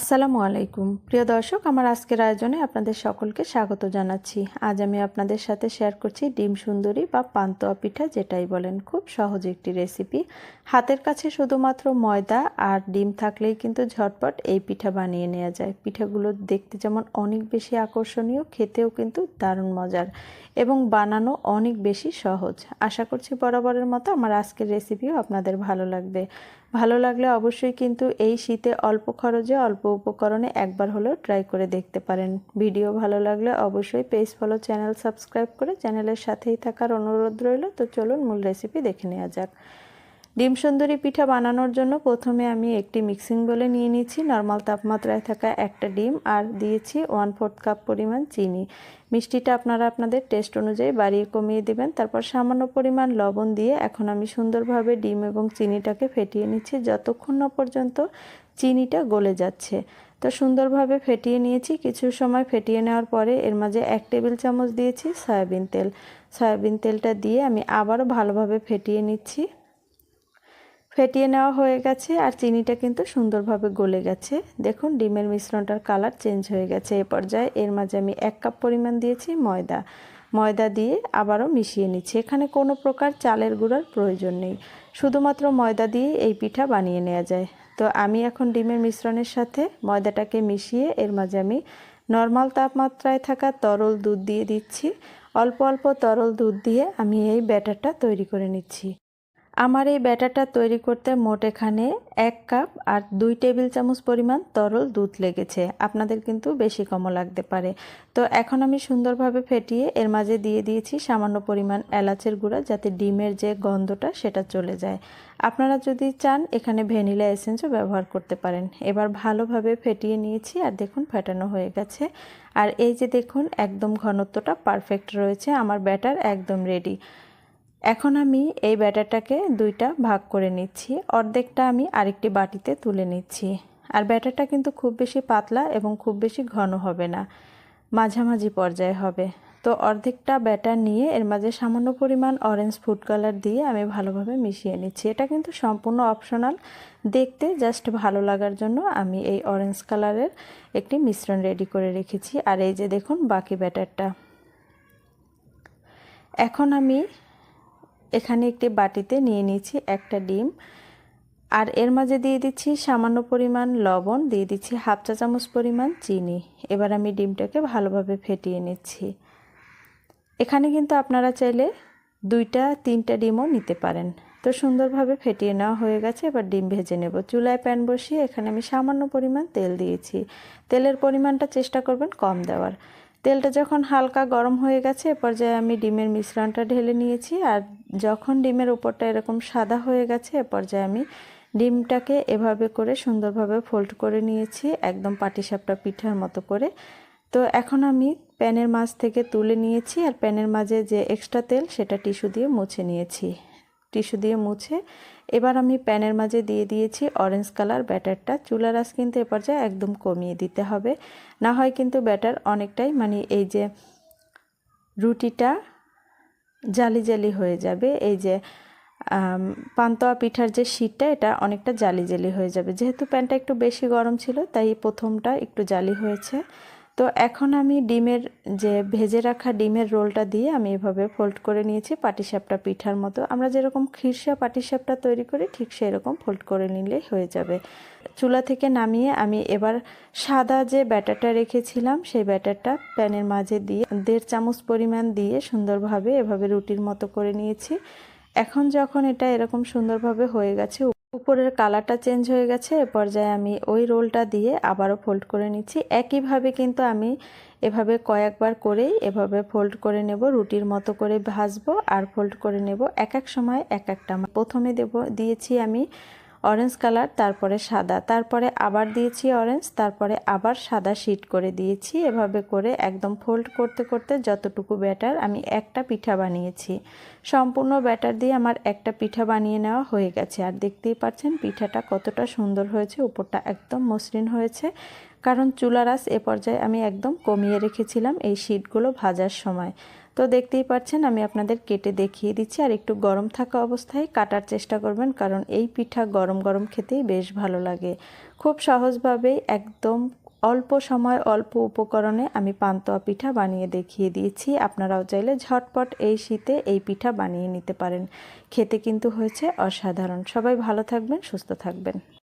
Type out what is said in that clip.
আসসালামু আলাইকুম। প্রিয় দর্শক, আমার আজকের আয়োজনে আপনাদের সকলকে স্বাগত জানাচ্ছি। আজ আমি আপনাদের সাথে শেয়ার করছি ডিম সুন্দরী বা পান্তোয়া পিঠা, যেটাই বলেন খুব সহজ একটি রেসিপি হাতের কাছে শুধুমাত্র ময়দা আর ডিম থাকলেই কিন্তু ঝটপট এই পিঠা বানিয়ে নেওয়া যায়। পিঠাগুলো দেখতে যেমন অনেক বেশি আকর্ষণীয়, খেতেও কিন্তু দারুণ মজার এবং বানানো অনেক বেশি সহজ। আশা করছি বরাবরের মতো আমার আজকের রেসিপিও আপনাদের ভালো লাগবে। ভালো লাগলে অবশ্যই কিন্তু এই শীতে অল্প খরচে অল্প উপকরণে একবার হলেও ট্রাই করে দেখতে পারেন। ভিডিও ভালো লাগলে অবশ্যই পেজ ফলো চ্যানেল সাবস্ক্রাইব করে চ্যানেলের সাথেই থাকার অনুরোধ রইল। তো চলুন মূল রেসিপি দেখে নেওয়া যাক। ডিম সুন্দরী পিঠা বানানোর জন্য প্রথমে আমি একটি মিক্সিং বলে নিয়ে নিয়েছি। নর্মাল তাপমাত্রায় থাকা একটা ডিম আর দিয়েছি ওয়ান ফোর্থ কাপ পরিমাণ চিনি। মিষ্টিটা আপনারা আপনাদের টেস্ট অনুযায়ী বাড়িয়ে কমিয়ে দেবেন। তারপর সামান্য পরিমাণ লবণ দিয়ে এখন আমি সুন্দরভাবে ডিম এবং চিনিটাকে ফেটিয়ে নিচ্ছি। যতক্ষণ না পর্যন্ত চিনিটা গলে যাচ্ছে। তো সুন্দরভাবে ফেটিয়ে নিয়েছি। কিছু সময় ফেটিয়ে নেওয়ার পরে এর মাঝে এক টেবিল চামচ দিয়েছি সয়াবিন তেল। সয়াবিন তেলটা দিয়ে আমি আবারও ভালোভাবে ফেটিয়ে নিচ্ছি। ফেটিয়ে নেওয়া হয়ে গেছে আর চিনিটা কিন্তু সুন্দরভাবে গলে গেছে। দেখুন, ডিমের মিশ্রণটার কালার চেঞ্জ হয়ে গেছে এ পর্যায়ে। এর মাঝে আমি এক কাপ পরিমাণ দিয়েছি ময়দা। ময়দা দিয়ে আবারও মিশিয়ে নিচ্ছি। এখানে কোনো প্রকার চালের গুঁড়ার প্রয়োজন নেই। শুধুমাত্র ময়দা দিয়ে এই পিঠা বানিয়ে নেওয়া যায়। তো আমি এখন ডিমের মিশ্রণের সাথে ময়দাটাকে মিশিয়ে এর মাঝে আমি নর্মাল তাপমাত্রায় থাকা তরল দুধ দিয়ে দিচ্ছি। অল্প অল্প তরল দুধ দিয়ে আমি এই ব্যাটারটা তৈরি করে নিচ্ছি। আমার এই ব্যাটারটা তৈরি করতে মোট এখানে এক কাপ আর দুই টেবিল চামচ পরিমাণ তরল দুধ লেগেছে। আপনাদের কিন্তু বেশি কমও লাগতে পারে। তো এখন আমি সুন্দরভাবে ফেটিয়ে এর মাঝে দিয়ে দিয়েছি সামান্য পরিমাণ এলাচের গুঁড়া যাতে ডিমের যে গন্ধটা সেটা চলে যায়। আপনারা যদি চান, এখানে ভ্যানিলা এসেন্সও ব্যবহার করতে পারেন। এবার ভালোভাবে ফেটিয়ে নিয়েছি আর দেখুন ফেটানো হয়ে গেছে। আর এই যে দেখুন, একদম ঘনত্বটা পারফেক্ট রয়েছে। আমার ব্যাটার একদম রেডি। এখন আমি এই ব্যাটারটাকে দুইটা ভাগ করে নিচ্ছি। অর্ধেকটা আমি আরেকটি বাটিতে তুলে নিচ্ছি। আর ব্যাটারটা কিন্তু খুব বেশি পাতলা এবং খুব বেশি ঘন হবে না। মাঝামাঝি পর্যায়ে হবে। তো অর্ধেকটা ব্যাটার নিয়ে এর মাঝে সামান্য পরিমাণ অরেঞ্জ ফুড কালার দিয়ে আমি ভালোভাবে মিশিয়ে নিচ্ছি। এটা কিন্তু সম্পূর্ণ অপশনাল দেখতে জাস্ট ভালো লাগার জন্য আমি এই অরেঞ্জ কালারের একটি মিশ্রণ রেডি করে রেখেছি। আর এই যে দেখুন বাকি ব্যাটারটা। এখন আমি এখানে একটি বাটিতে নিয়ে নিয়েছি একটা ডিম। আর এর মাঝে দিয়ে দিচ্ছি সামান্য পরিমাণ লবণ, দিয়ে দিচ্ছি হাফ চা চামচ পরিমাণ চিনি। এবার আমি ডিমটাকে ভালোভাবে ফেটিয়ে নিচ্ছি। এখানে কিন্তু আপনারা চাইলে দুইটা, তিনটা ডিমও নিতে পারেন। তো সুন্দরভাবে ফেটিয়ে নেওয়া হয়ে গেছে, এবার ডিম ভেজে নেব। চুলায় প্যান বসিয়ে এখানে আমি সামান্য পরিমাণ তেল দিয়েছি। তেলের পরিমাণটা চেষ্টা করবেন কম দেওয়ার। তেলটা যখন হালকা গরম হয়ে গেছে, এ পর্যায়ে আমি ডিমের মিশ্রণটা ঢেলে নিয়েছি। আর যখন ডিমের উপরটা এরকম সাদা হয়ে গেছে, এ পর্যায়ে আমি ডিমটাকে এভাবে করে সুন্দরভাবে ফোল্ড করে নিয়েছি, একদম পাটিসাপটা পিঠার মতো করে। তো এখন আমি প্যানের মাছ থেকে তুলে নিয়েছি, আর প্যানের মাঝে যে এক্সট্রা তেল, সেটা টিস্যু দিয়ে মুছে নিয়েছি। টিস্যু দিয়ে মুছে। এবার আমি প্যানের মাঝে দিয়ে দিয়েছি অরেঞ্জ কালার ব্যাটারটা। চুলার আঁচ কিন্তু এ পর্যায়ে একদম কমিয়ে দিতে হবে। না হয় কিন্তু ব্যাটার অনেকটাই মানে এই যে রুটিটা জালি জালি হয়ে যাবে। এই যে পান্তোয়া পিঠার যে শীতটা, এটা অনেকটা জালি জালি হয়ে যাবে। যেহেতু প্যানটা একটু বেশি গরম ছিল, তাই প্রথমটা একটু জালি হয়েছে। তো এখন আমি ডিমের যে ভেজে রাখা ডিমের রোলটা দিয়ে আমি এভাবে ফোল্ড করে নিয়েছি পাটিসাপটা পিঠার মতো। আমরা যেরকম খিরসা পাটিসাপটা তৈরি করি, ঠিক সেই রকম ফোল্ড করে নিলেই হয়ে যাবে। চুলা থেকে নামিয়ে আমি এবার সাদা যে ব্যাটারটা রেখেছিলাম, সেই ব্যাটারটা প্যানের মাঝে দিয়ে দেড় চামচ পরিমাণ দিয়ে সুন্দরভাবে এভাবে রুটির মতো করে নিয়েছি। এখন যখন এটা এরকম সুন্দরভাবে হয়ে গেছে উপরের কালারটা চেঞ্জ হয়ে গেছে, এ পর্যায়ে আমি ওই রোলটা দিয়ে আবারও ফোল্ড করে নিচ্ছি। একইভাবে কিন্তু আমি এভাবে কয়েকবার করেই এভাবে ফোল্ড করে নেব, রুটির মতো করে ভাজবো আর ফোল্ড করে নেব এক এক সময় এক একটা প্রথমে দেব দিয়েছি আমি অরেঞ্জ কালার তারপরে সাদা, তারপরে আবার দিয়েছি অরেঞ্জ তারপরে আবার সাদা শিট করে দিয়েছি। এভাবে করে একদম ফোল্ড করতে করতে যতটুকু ব্যাটার আমি একটা পিঠা বানিয়েছি। সম্পূর্ণ ব্যাটার দিয়ে আমার একটা পিঠা বানিয়ে নেওয়া হয়ে গেছে। আর দেখতেই পাচ্ছেন পিঠাটা কতটা সুন্দর হয়েছে, উপরটা একদম মসৃণ হয়েছে। কারণ চুলারাস এ পর্যায়ে আমি একদম কমিয়ে রেখেছিলাম এই শিটগুলো ভাজার সময়। তো দেখতেই পাচ্ছেন আমি আপনাদের কেটে দেখিয়ে দিচ্ছি। আর একটু গরম থাকা অবস্থায় কাটার চেষ্টা করবেন, কারণ এই পিঠা গরম গরম খেতেই বেশ ভালো লাগে। খুব সহজভাবেই একদম অল্প সময়, অল্প উপকরণে আমি পান্তোয়া পিঠা বানিয়ে দেখিয়ে দিয়েছি। আপনারাও চাইলে ঝটপট এই শীতে এই পিঠা বানিয়ে নিতে পারেন। খেতে কিন্তু হয়েছে অসাধারণ। সবাই ভালো থাকবেন, সুস্থ থাকবেন।